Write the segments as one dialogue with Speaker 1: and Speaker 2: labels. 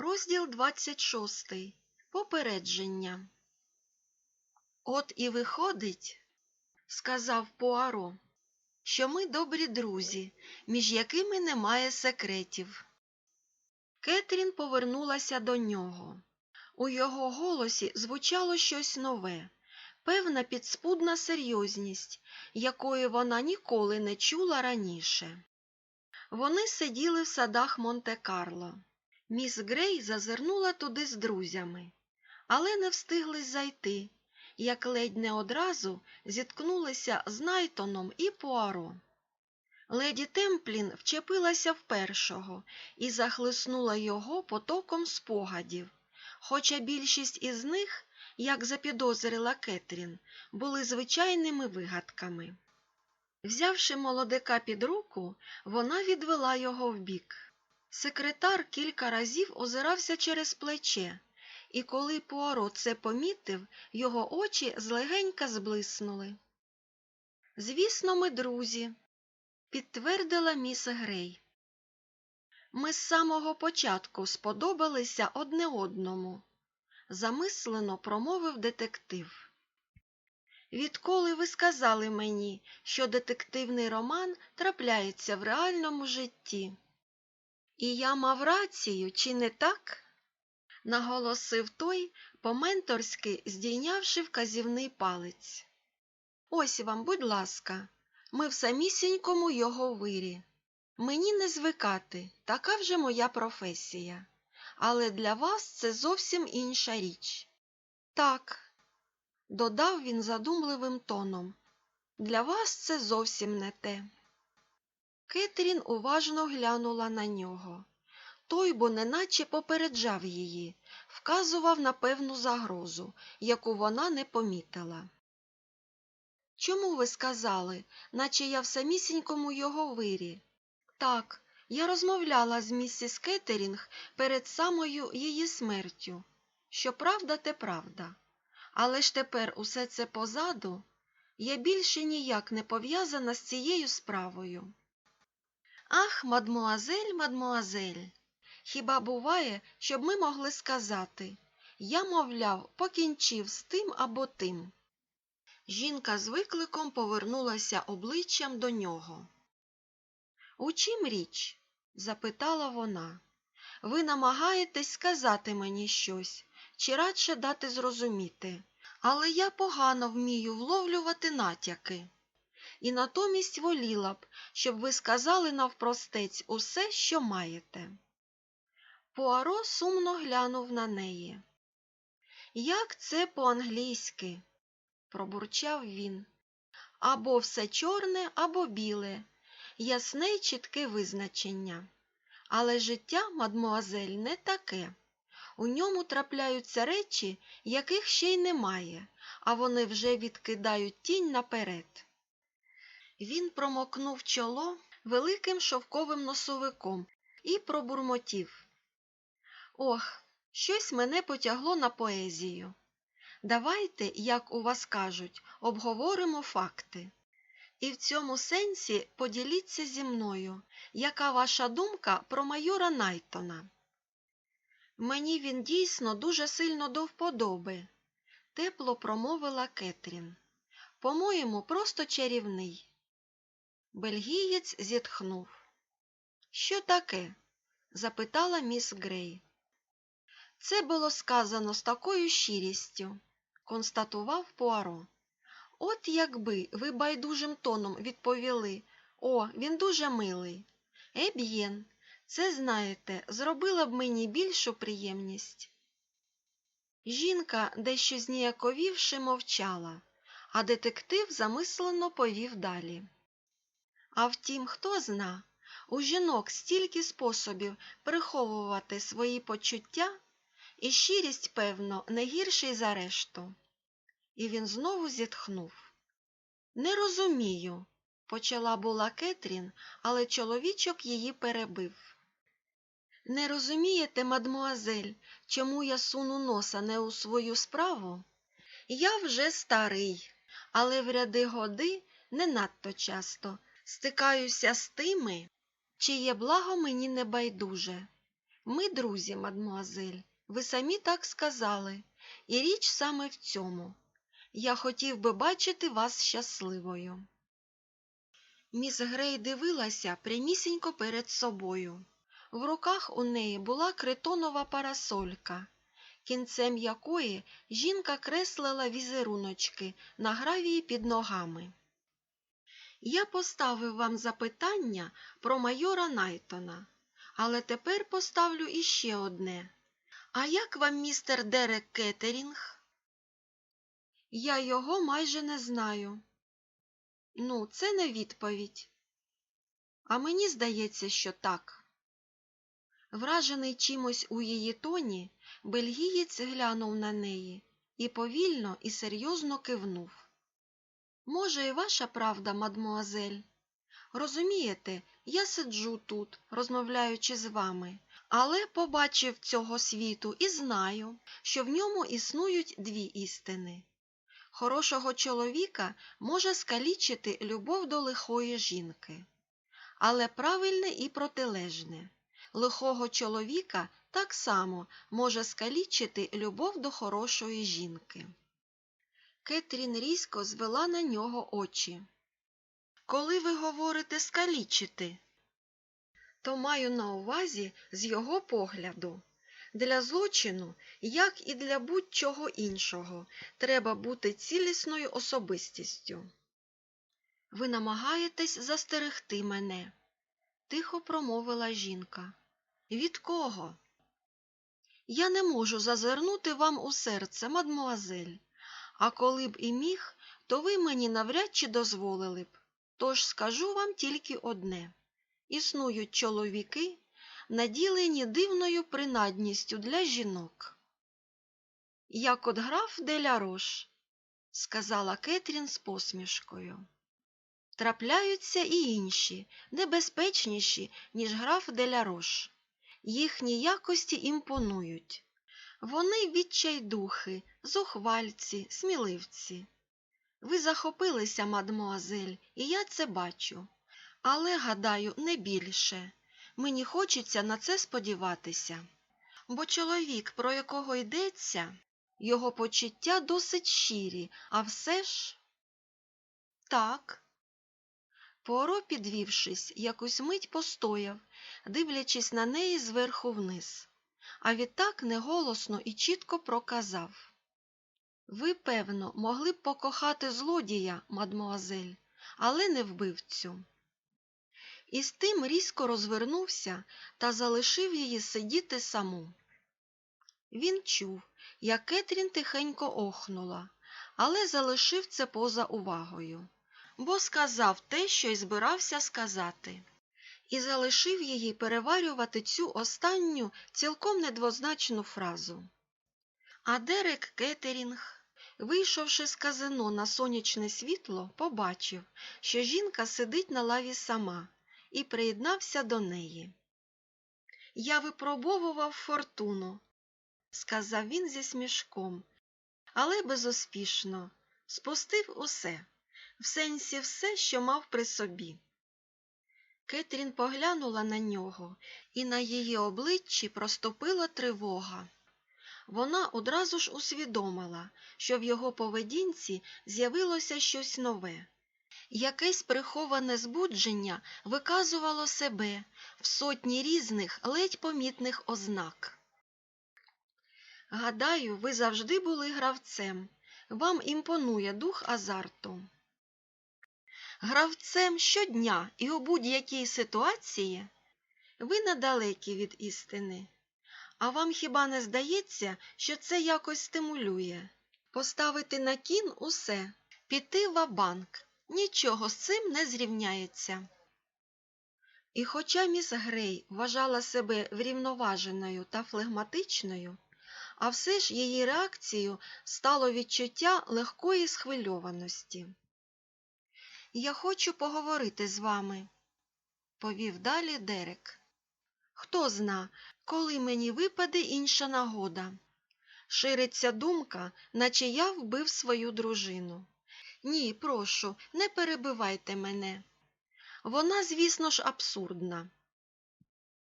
Speaker 1: Розділ 26. Попередження. От і виходить, сказав Пуаро, що ми добрі друзі, між якими немає секретів. Кетрін повернулася до нього. У його голосі звучало щось нове, певна підспудна серйозність, якої вона ніколи не чула раніше. Вони сиділи в садах Монте-Карло. Міс Грей зазирнула туди з друзями, але не встигли зайти, як ледь не одразу зіткнулися з Найтоном і Пуаро. Леді Темплін вчепилася в першого і захлиснула його потоком спогадів, хоча більшість із них, як запідозрила Кетрін, були звичайними вигадками. Взявши молодика під руку, вона відвела його вбік. Секретар кілька разів озирався через плече, і коли Пуаро це помітив, його очі злегенька зблиснули. Звісно, ми друзі, підтвердила міс Грей. Ми з самого початку сподобалися одне одному, замислено промовив детектив. Відколи ви сказали мені, що детективний роман трапляється в реальному житті. І я мав рацію, чи не так? наголосив той, по-менторськи здійнявши вказівний палець. Ось вам, будь ласка, ми в самісінькому його вирі. Мені не звикати, така вже моя професія. Але для вас це зовсім інша річ. Так, додав він задумливим тоном, для вас це зовсім не те. Кетрін уважно глянула на нього. Той бо неначе попереджав її, вказував на певну загрозу, яку вона не помітила. Чому ви сказали, наче я в самісінькому його вирі? Так, я розмовляла з місіс Кеттерінг перед самою її смертю. Що правда, те правда. Але ж тепер усе це позаду, я більше ніяк не пов'язана з цією справою. Ах, мадмуазель, мадмуазель, хіба буває, щоб ми могли сказати я, мовляв, покінчив з тим або тим. Жінка з викликом повернулася обличчям до нього. У чим річ? запитала вона. Ви намагаєтесь сказати мені щось, чи радше дати зрозуміти, але я погано вмію вловлювати натяки. І натомість воліла б, щоб ви сказали навпростець усе, що маєте. Пуаро сумно глянув на неї. Як це по-англійськи? пробурчав він. Або все чорне, або біле, ясне й чітке визначення. Але життя, мадмуазель, не таке. У ньому трапляються речі, яких ще й немає, а вони вже відкидають тінь наперед. Він промокнув чоло великим шовковим носовиком і пробурмотів. Ох, щось мене потягло на поезію. Давайте, як у вас кажуть, обговоримо факти. І в цьому сенсі поділіться зі мною, яка ваша думка про майора Найтона. Мені він дійсно дуже сильно до вподоби, тепло промовила Кетрін. По-моєму, просто чарівний. Бельгієць зітхнув. Що таке? запитала міс Грей. Це було сказано з такою щирістю, констатував Пуаро. От якби ви байдужим тоном відповіли О, він дуже милий. Еб'єн, це, знаєте, зробила б мені більшу приємність. Жінка, дещо зніяковівши, мовчала, а детектив замислено повів далі. А втім, хто зна, у жінок стільки способів приховувати свої почуття, і щирість, певно, не гірший за решту. І він знову зітхнув. Не розумію, почала була Кетрін, але чоловічок її перебив. Не розумієте, мадмуазель, чому я суну носа не у свою справу? Я вже старий, але в ряди годи не надто часто стикаюся з тими, чиє благо мені не байдуже. Ми друзі, мадмуазель, ви самі так сказали, і річ саме в цьому. Я хотів би бачити вас щасливою. Міс Грей дивилася прямісінько перед собою. В руках у неї була критонова парасолька, кінцем якої жінка креслила візеруночки на гравії під ногами. Я поставив вам запитання про майора Найтона, але тепер поставлю іще одне. А як вам містер Дерек Кеттерінг? Я його майже не знаю. Ну, це не відповідь. А мені здається, що так. Вражений чимось у її тоні, бельгієць глянув на неї і повільно і серйозно кивнув. Може, і ваша правда, мадмуазель. Розумієте, я сиджу тут, розмовляючи з вами, але побачив цього світу і знаю, що в ньому існують дві істини. Хорошого чоловіка може скалічити любов до лихої жінки, але правильне і протилежне. Лихого чоловіка так само може скалічити любов до хорошої жінки. Кетрін різко звела на нього очі. Коли ви говорите скалічити, то маю на увазі з його погляду. Для злочину, як і для будь-чого іншого, треба бути цілісною особистістю. Ви намагаєтесь застерегти мене, тихо промовила жінка. Від кого? Я не можу зазирнути вам у серце, мадмуазель, а коли б і міг, то ви мені навряд чи дозволили б. Тож скажу вам тільки одне існують чоловіки, наділені дивною принадністю для жінок. Як от граф Деля Рош, сказала Кетрін з посмішкою. Трапляються і інші, небезпечніші, ніж граф Деля Рош. Їхні якості імпонують. Вони відчайдухи, зухвальці, сміливці. Ви захопилися, мадмуазель, і я це бачу. Але, гадаю, не більше. Мені хочеться на це сподіватися. Бо чоловік, про якого йдеться, його почуття досить щирі, а все ж. Так. Поро, підвівшись, якусь мить постояв, дивлячись на неї зверху вниз, а відтак неголосно і чітко проказав. Ви, певно, могли б покохати злодія, мадмуазель, але не вбивцю. І з тим різко розвернувся та залишив її сидіти саму. Він чув, як Кетрін тихенько охнула, але залишив це поза увагою, бо сказав те, що й збирався сказати, і залишив її переварювати цю останню цілком недвозначну фразу. А Дерек Кеттерінг, вийшовши з казино на сонячне світло, побачив, що жінка сидить на лаві сама, і приєднався до неї. Я випробовував фортуну, сказав він зі смішком, але безуспішно спустив усе, в сенсі все, що мав при собі. Кетрін поглянула на нього, і на її обличчі проступила тривога. Вона одразу ж усвідомила, що в його поведінці з'явилося щось нове. Якесь приховане збудження виказувало себе в сотні різних ледь помітних ознак. Гадаю, ви завжди були гравцем. Вам імпонує дух азарту. Гравцем щодня і у будь-якій ситуації ви недалекі від істини. А вам хіба не здається, що це якось стимулює? Поставити на кін усе, піти в банк нічого з цим не зрівняється. І хоча міс Грей вважала себе врівноваженою та флегматичною, а все ж її реакцією стало відчуття легкої схвильованості. Я хочу поговорити з вами, повів далі Дерек. Хто зна, коли мені випаде інша нагода. Шириться думка, наче я вбив свою дружину. Ні, прошу, не перебивайте мене. Вона, звісно ж, абсурдна.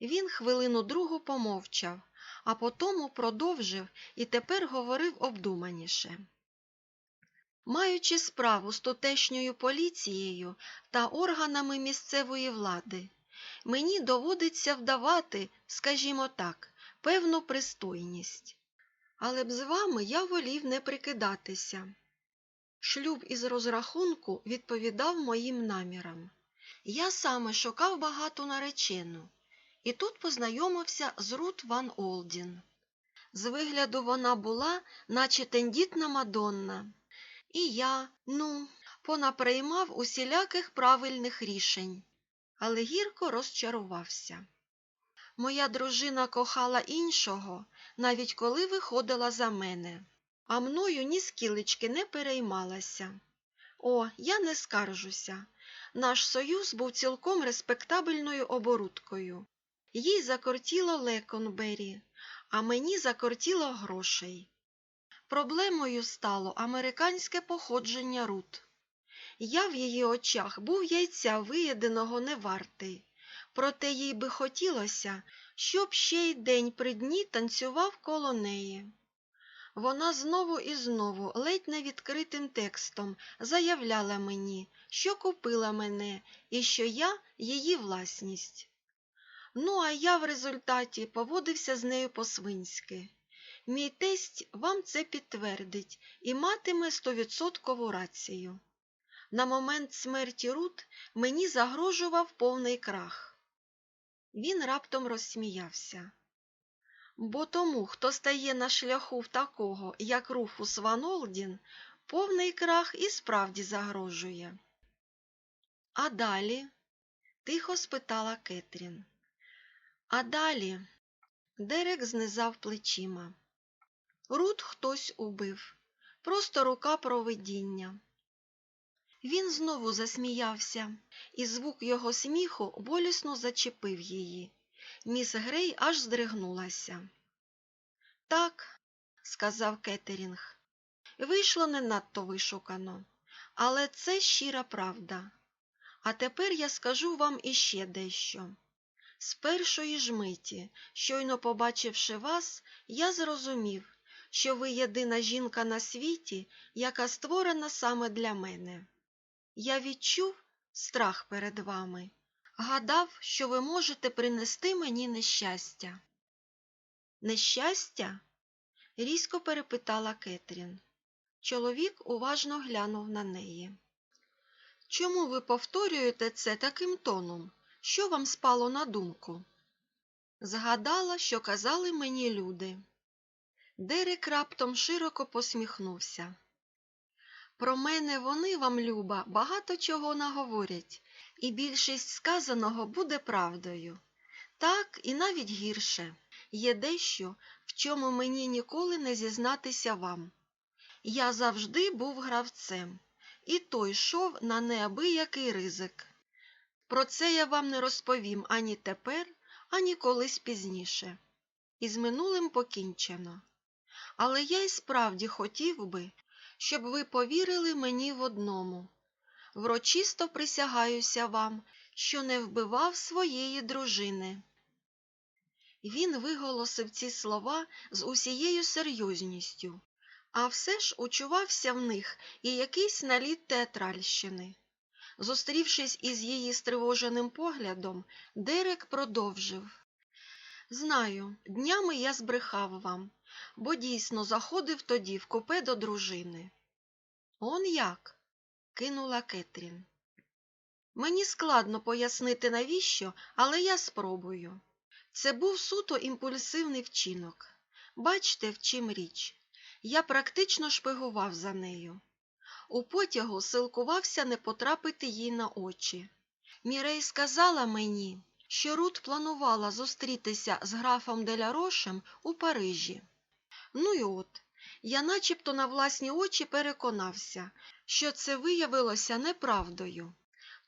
Speaker 1: Він хвилину другу помовчав, а потому продовжив і тепер говорив обдуманіше. Маючи справу з тутешньою поліцією та органами місцевої влади, мені доводиться вдавати, скажімо так, певну пристойність. Але б з вами я волів не прикидатися. Шлюб із розрахунку відповідав моїм намірам. Я саме шукав багату наречену, і тут познайомився з Рут Ван Олдін. З вигляду вона була, наче тендітна Мадонна. І я, ну, понаприймав усіляких правильних рішень, але гірко розчарувався. Моя дружина кохала іншого, навіть коли виходила за мене, а мною ні скілечки не переймалася. О, я не скаржуся. Наш союз був цілком респектабельною оборудкою. Їй закортіло Леконбері, а мені закортіло грошей. Проблемою стало американське походження Рут. Я в її очах був яйця виєденого не вартий, проте їй би хотілося, щоб ще й день при дні танцював коло неї. Вона знову і знову, ледь не відкритим текстом, заявляла мені, що купила мене і що я її власність. Ну, а я в результаті поводився з нею по-свинськи. Мій тесть вам це підтвердить і матиме стовідсоткову рацію. На момент смерті Рут мені загрожував повний крах. Він раптом розсміявся. Бо тому, хто стає на шляху в такого, як Руфус Ван Олдін, повний крах і справді загрожує. А далі? тихо спитала Кетрін. А далі Дерек знизав плечима. Рут хтось убив, просто рука провидіння. Він знову засміявся, і звук його сміху болісно зачепив її. Міс Грей аж здригнулася. Так, сказав Кеттерінг, вийшло не надто вишукано, але це щира правда. А тепер я скажу вам іще дещо. З першої ж миті, щойно побачивши вас, я зрозумів, що ви єдина жінка на світі, яка створена саме для мене. Я відчув страх перед вами, гадав, що ви можете принести мені нещастя. Нещастя? різко перепитала Кетрін. Чоловік уважно глянув на неї. Чому ви повторюєте це таким тоном? Що вам спало на думку? Згадала, що казали мені люди. Дерек раптом широко посміхнувся. Про мене вони вам, Люба, багато чого наговорять, і більшість сказаного буде правдою. Так і навіть гірше є дещо, в чому мені ніколи не зізнатися вам. Я завжди був гравцем, і той йшов на неабиякий ризик. Про це я вам не розповім ані тепер, ані колись пізніше. І з минулим покінчено. Але я й справді хотів би, щоб ви повірили мені в одному. Врочисто присягаюся вам, що не вбивав своєї дружини. Він виголосив ці слова з усією серйозністю, а все ж учувався в них і якийсь наліт театральщини. Зустрівшись із її стривоженим поглядом, Дерек продовжив. Знаю, днями я збрехав вам, бо дійсно заходив тоді в купе до дружини. Он як? кинула Кетрін. Мені складно пояснити, навіщо, але я спробую. Це був суто імпульсивний вчинок. Бачте, в чим річ. Я практично шпигував за нею. У потягу силкувався не потрапити їй на очі. Мірей сказала мені, що Рут планувала зустрітися з графом Делярошем у Парижі. Ну й от, я начебто на власні очі переконався, що це виявилося неправдою.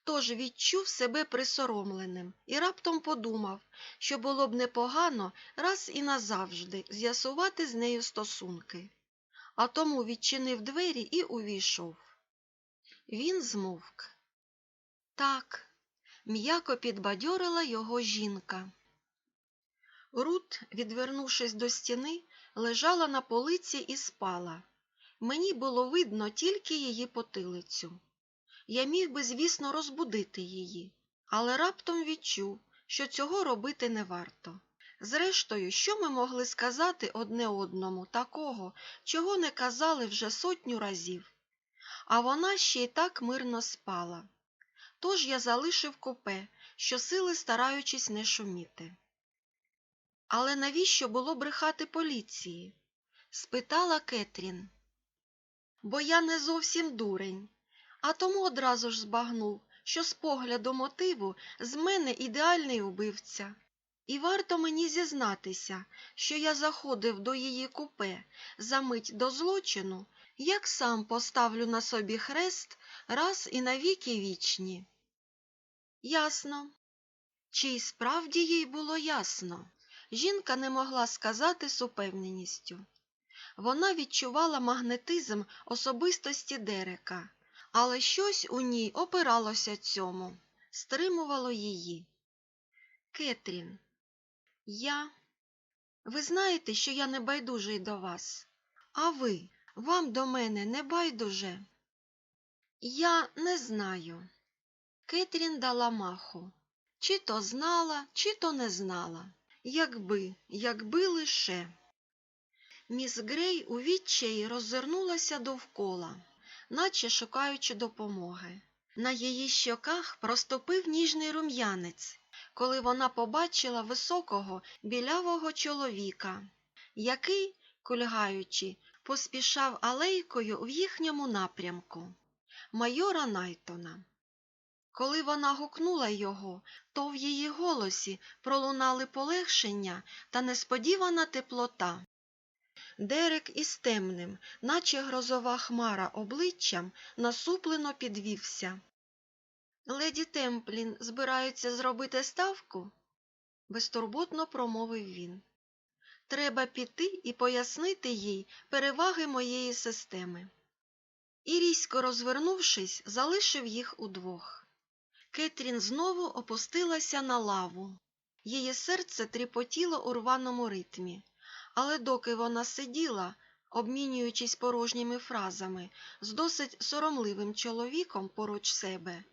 Speaker 1: Тож відчув себе присоромленим і раптом подумав, що було б непогано раз і назавжди з'ясувати з нею стосунки. А тому відчинив двері і увійшов. Він змовк. Так, м'яко підбадьорила його жінка. Рут, відвернувшись до стіни, лежала на полиці і спала. Мені було видно тільки її потилицю. Я міг би, звісно, розбудити її, але раптом відчув, що цього робити не варто. Зрештою, що ми могли сказати одне одному такого, чого не казали вже сотню разів? А вона ще й так мирно спала. Тож я залишив купе, щосили стараючись не шуміти. Але навіщо було брехати поліції? спитала Кетрін. Бо я не зовсім дурень, а тому одразу ж збагнув, що з погляду мотиву з мене ідеальний убивця. І варто мені зізнатися, що я заходив до її купе за мить до злочину, як сам поставлю на собі хрест раз і навіки вічні. Ясно. Чи справді їй було ясно? Жінка не могла сказати з упевненістю. Вона відчувала магнетизм особистості Дерека, але щось у ній опиралося цьому, стримувало її. Кетрін, я. Ви знаєте, що я не байдужий до вас, а ви, вам до мене не байдуже? Я не знаю. Кетрін дала маху. Чи то знала, чи то не знала. Якби, якби лише. Міс Грей у відчаї роззирнулася довкола, наче шукаючи допомоги. На її щоках проступив ніжний рум'янець, коли вона побачила високого білявого чоловіка, який, кульгаючи, поспішав алейкою в їхньому напрямку майора Найтона. Коли вона гукнула його, то в її голосі пролунали полегшення та несподівана теплота. Дерек із темним, наче грозова хмара обличчям, насуплено підвівся. Леді Темплін збираються зробити ставку? безтурботно промовив він. Треба піти і пояснити їй переваги моєї системи. І різко розвернувшись, залишив їх удвох. Кетрін знову опустилася на лаву. Її серце тріпотіло у рваному ритмі, але доки вона сиділа, обмінюючись порожніми фразами з досить соромливим чоловіком поруч себе,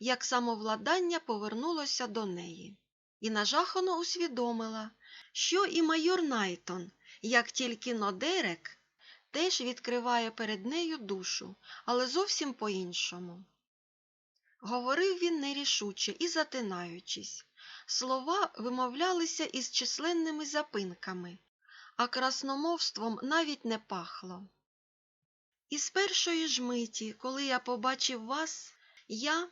Speaker 1: як самовладання повернулося до неї, і нажахано усвідомила, що і майор Найтон, як тільки Нодерек, теж відкриває перед нею душу, але зовсім по-іншому. Говорив він нерішуче і затинаючись. Слова вимовлялися із численними запинками, а красномовством навіть не пахло. І з першої ж миті, коли я побачив вас, я,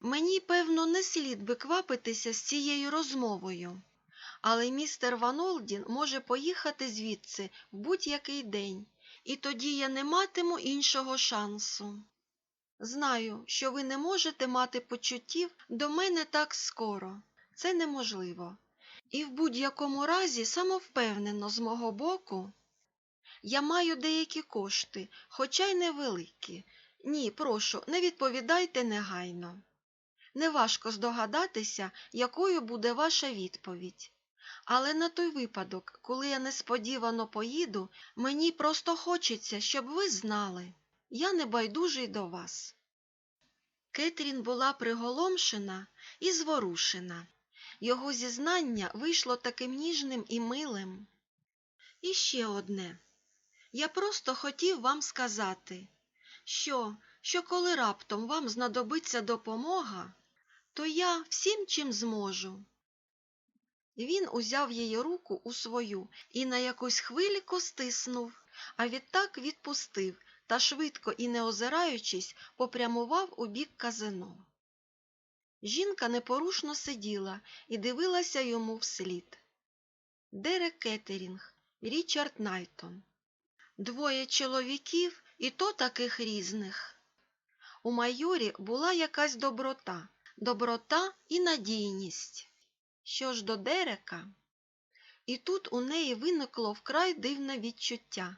Speaker 1: мені, певно, не слід би квапитися з цією розмовою, але містер Ванолдін може поїхати звідси в будь-який день, і тоді я не матиму іншого шансу. Знаю, що ви не можете мати почуттів до мене так скоро. Це неможливо. І в будь-якому разі самовпевнено з мого боку. Я маю деякі кошти, хоча й невеликі. Ні, прошу, не відповідайте негайно. Неважко здогадатися, якою буде ваша відповідь. Але на той випадок, коли я несподівано поїду, мені просто хочеться, щоб ви знали. Я не байдужий до вас. Кетрін була приголомшена і зворушена. Його зізнання вийшло таким ніжним і милим. І ще одне. Я просто хотів вам сказати, що, що коли раптом вам знадобиться допомога, то я всім чим зможу. Він узяв її руку у свою і на якусь хвильку стиснув, а відтак відпустив та, швидко і не озираючись, попрямував у бік казино. Жінка непорушно сиділа і дивилася йому вслід. Дерек Кеттерінг, Річард Найтон. Двоє чоловіків і то таких різних. У майорі була якась доброта, доброта і надійність. Що ж до Дерека? І тут у неї виникло вкрай дивне відчуття.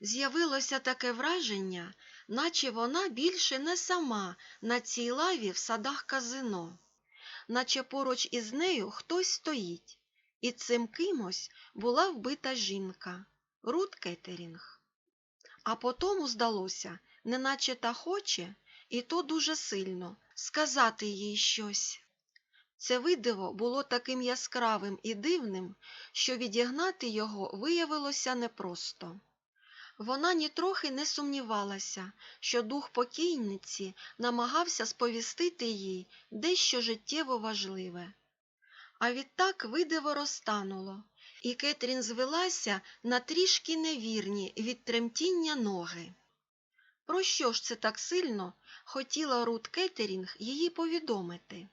Speaker 1: З'явилося таке враження, наче вона більше не сама на цій лаві в садах казино, наче поруч із нею хтось стоїть, і цим кимось була вбита жінка Рут Кеттерінг. А потому здалося, неначе та хоче, і то дуже сильно, сказати їй щось. Це видиво було таким яскравим і дивним, що відігнати його виявилося непросто. Вона нітрохи не сумнівалася, що дух покійниці намагався сповістити їй дещо життєво важливе. А відтак видиво розтануло, і Кетрін звелася на трішки невірні від тремтіння ноги. Про що ж це так сильно хотіла Рут Кеттерінг її повідомити?